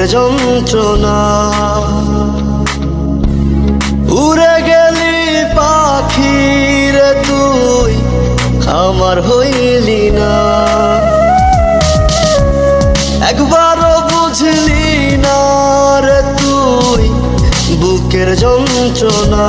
বুকের যন্ত্রণা। উড়ে গেলি পাখি রে তুই, আমার হইলি না। একবারও বুঝলি না রে তুই, বুকের যন্ত্রণা।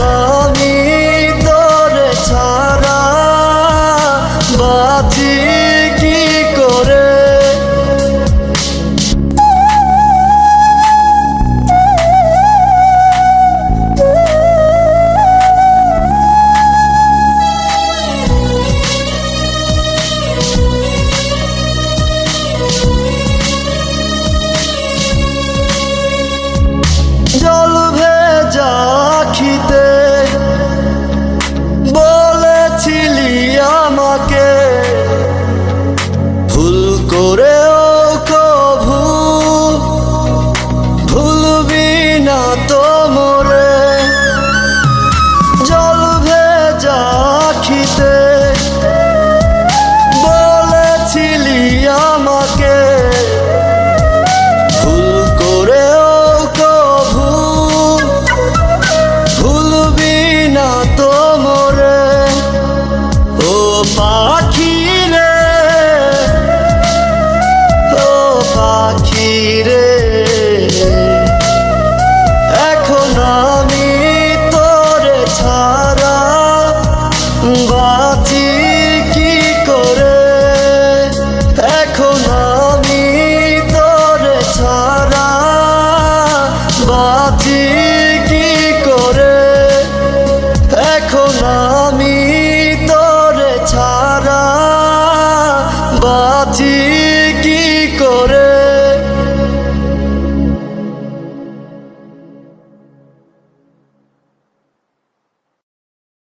love know প্রার্থনা